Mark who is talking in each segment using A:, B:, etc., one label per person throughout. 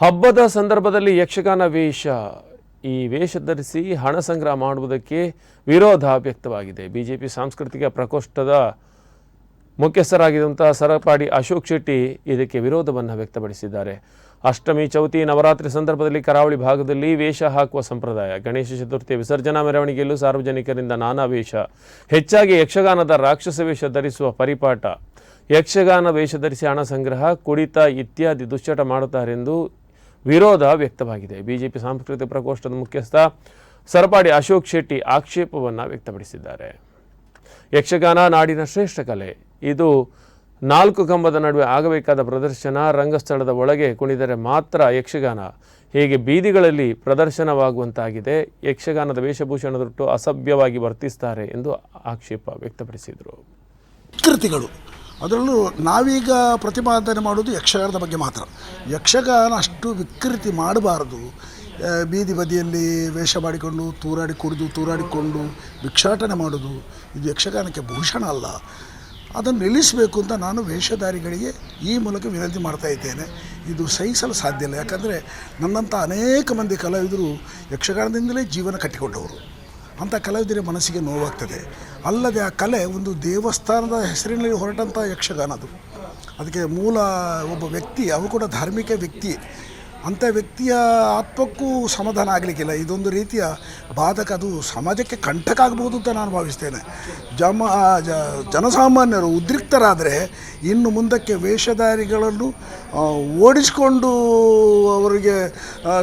A: ಹಬ್ಬದ ಸಂದರ್ಭದಲ್ಲಿ ಯಕ್ಷಗಾನ ವೇಷ. ಈ ವೇಷ ಧರಿಸಿ ಹಣ ಸಂಗ್ರಹ ಮಾಡುವುದಕ್ಕೆ ವಿರೋಧ ವ್ಯಕ್ತವಾಗಿದೆ. ಬಿಜೆಪಿ ಸಾಂಸ್ಕೃತಿಕ ಪ್ರಕೋಷ್ಠದ ಮುಖ್ಯಸ್ಥರಾಗಿದ್ದಂಥ ಸರಪಾಡಿ ಅಶೋಕ್ ಶೆಟ್ಟಿ ಇದಕ್ಕೆ ವಿರೋಧವನ್ನು ವ್ಯಕ್ತಪಡಿಸಿದ್ದಾರೆ. ಅಷ್ಟಮಿ, ಚೌತಿ, ನವರಾತ್ರಿ ಸಂದರ್ಭದಲ್ಲಿ ಕರಾವಳಿ ಭಾಗದಲ್ಲಿ ವೇಷ ಹಾಕುವ ಸಂಪ್ರದಾಯ. ಗಣೇಶ ಚತುರ್ಥಿ ವಿಸರ್ಜನಾ ಮೆರವಣಿಗೆಯಲ್ಲೂ ಸಾರ್ವಜನಿಕರಿಂದ ನಾನಾ ವೇಷ. ಹೆಚ್ಚಾಗಿ ಯಕ್ಷಗಾನದ ರಾಕ್ಷಸ ವೇಷ ಧರಿಸುವ ಪರಿಪಾಠ. ಯಕ್ಷಗಾನ ವೇಷ ಧರಿಸಿ ಹಣ ಸಂಗ್ರಹ, ಕುಡಿತ ಇತ್ಯಾದಿ ದುಶ್ಚಟ ಮಾಡುತ್ತಾರೆಂದು ವಿರೋಧ ವ್ಯಕ್ತವಾಗಿದೆ. ಬಿಜೆಪಿ ಸಾಂಸ್ಕೃತಿಕ ಪ್ರಕೋಷ್ಠದ ಮುಖ್ಯಸ್ಥ ಸರಪಾಡಿ ಅಶೋಕ್ ಶೆಟ್ಟಿ ಆಕ್ಷೇಪವನ್ನು ವ್ಯಕ್ತಪಡಿಸಿದ್ದಾರೆ. ಯಕ್ಷಗಾನ ನಾಡಿನ ಶ್ರೇಷ್ಠ ಕಲೆ. ಇದು ನಾಲ್ಕು ಕಂಬದ ನಡುವೆ ಆಗಬೇಕಾದ ಪ್ರದರ್ಶನ, ರಂಗಸ್ಥಳದ ಒಳಗೆ ಕುಣಿದರೆ ಮಾತ್ರ ಯಕ್ಷಗಾನ. ಹೀಗೆ ಬೀದಿಗಳಲ್ಲಿ ಪ್ರದರ್ಶನವಾಗುವಂತಾಗಿದೆ. ಯಕ್ಷಗಾನದ ವೇಷಭೂಷಣದೊಟ್ಟು ಅಸಭ್ಯವಾಗಿ ವರ್ತಿಸ್ತಾರೆ ಎಂದು ಆಕ್ಷೇಪ ವ್ಯಕ್ತಪಡಿಸಿದರು.
B: ಕೃತಿಗಳು. ಅದರಲ್ಲೂ ನಾವೀಗ ಪ್ರತಿಪಾದನೆ ಮಾಡೋದು ಯಕ್ಷಗಾನದ ಬಗ್ಗೆ ಮಾತ್ರ. ಯಕ್ಷಗಾನ ಅಷ್ಟು ವಿಕೃತಿ ಮಾಡಬಾರದು. ಬೀದಿ ಬದಿಯಲ್ಲಿ ವೇಷ ಮಾಡಿಕೊಂಡು, ತೂರಾಡಿ ಕುಡಿದು, ತೂರಾಡಿಕೊಂಡು ಭಿಕ್ಷಾಟನೆ ಮಾಡೋದು ಇದು ಯಕ್ಷಗಾನಕ್ಕೆ ಭೂಷಣ ಅಲ್ಲ. ಅದನ್ನು ನಿಲ್ಲಿಸಬೇಕು ಅಂತ ನಾನು ವೇಷಧಾರಿಗಳಿಗೆ ಈ ಮೂಲಕ ವಿನಂತಿ ಮಾಡ್ತಾ ಇದ್ದೇನೆ. ಇದು ಸಹಿಸಲು ಸಾಧ್ಯ ಇಲ್ಲ. ಯಾಕಂದರೆ ನನ್ನಂಥ ಅನೇಕ ಮಂದಿ ಕಲಾವಿದರು ಯಕ್ಷಗಾನದಿಂದಲೇ ಜೀವನ ಕಟ್ಟಿಕೊಂಡವರು. ಅಂಥ ಕಲಾವಿದರ ಮನಸ್ಸಿಗೆ ನೋವಾಗ್ತದೆ. ಅಲ್ಲದೆ ಆ ಕಲೆ ಒಂದು ದೇವಸ್ಥಾನದ ಹೆಸರಿನಲ್ಲಿ ಹೊರಟಂಥ ಯಕ್ಷಗಾನ ಅದು. ಅದಕ್ಕೆ ಮೂಲ ಒಬ್ಬ ವ್ಯಕ್ತಿ ಅವು ಕೂಡ ಧಾರ್ಮಿಕ ವ್ಯಕ್ತಿ. ಅಂಥ ವ್ಯಕ್ತಿಯ ಆತ್ಮಕ್ಕೂ ಸಮಾಧಾನ ಆಗಲಿಕ್ಕಿಲ್ಲ. ಇದೊಂದು ರೀತಿಯ ಬಾಧಕ. ಅದು ಸಮಾಜಕ್ಕೆ ಕಂಟಕ ಆಗ್ಬೋದು ಅಂತ ನಾನು ಭಾವಿಸ್ತೇನೆ. ಜಮ ಜನಸಾಮಾನ್ಯರು ಉದ್ರಿಕ್ತರಾದರೆ ಇನ್ನು ಮುಂದಕ್ಕೆ ವೇಷಧಾರಿಗಳನ್ನು ಓಡಿಸಿಕೊಂಡು ಅವರಿಗೆ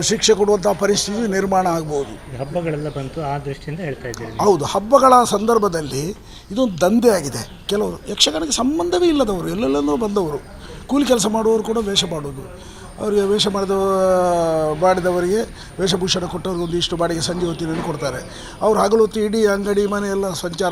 B: ಶಿಕ್ಷೆ ಕೊಡುವಂಥ ಪರಿಸ್ಥಿತಿ ನಿರ್ಮಾಣ ಆಗ್ಬೋದು.
C: ಹಬ್ಬಗಳೆಲ್ಲ ಬಂತು ಆ ದೃಷ್ಟಿಯಿಂದ ಹೇಳ್ತಾ ಇದ್ದೀನಿ
B: ಹೌದು ಹಬ್ಬಗಳ ಸಂದರ್ಭದಲ್ಲಿ ಇದೊಂದು ದಂಧೆ ಆಗಿದೆ ಕೆಲವರು ಯಕ್ಷಗಾನಕ್ಕೆ ಸಂಬಂಧವೇ ಇಲ್ಲದವರು ಎಲ್ಲೆಲ್ಲೋ ಬಂದವರು. ಕೂಲಿ ಕೆಲಸ ಮಾಡುವವರು ಕೂಡ ವೇಷ ಮಾಡೋದು ಅವರಿಗೆ ವೇಷ ಮಾಡಿದ, ಮಾಡಿದವರಿಗೆ ವೇಷಭೂಷಣ ಕೊಟ್ಟವ್ರಿಗೆ ಒಂದಿಷ್ಟು ಬಾಡಿಗೆ ಸಂಜೆ ಹೊತ್ತಿನಲ್ಲಿ ಕೊಡ್ತಾರೆ. ಅವ್ರು ಹಗಲು ಹೊತ್ತು ಇಡೀ ಅಂಗಡಿ, ಮನೆ ಎಲ್ಲ ಸಂಚಾರ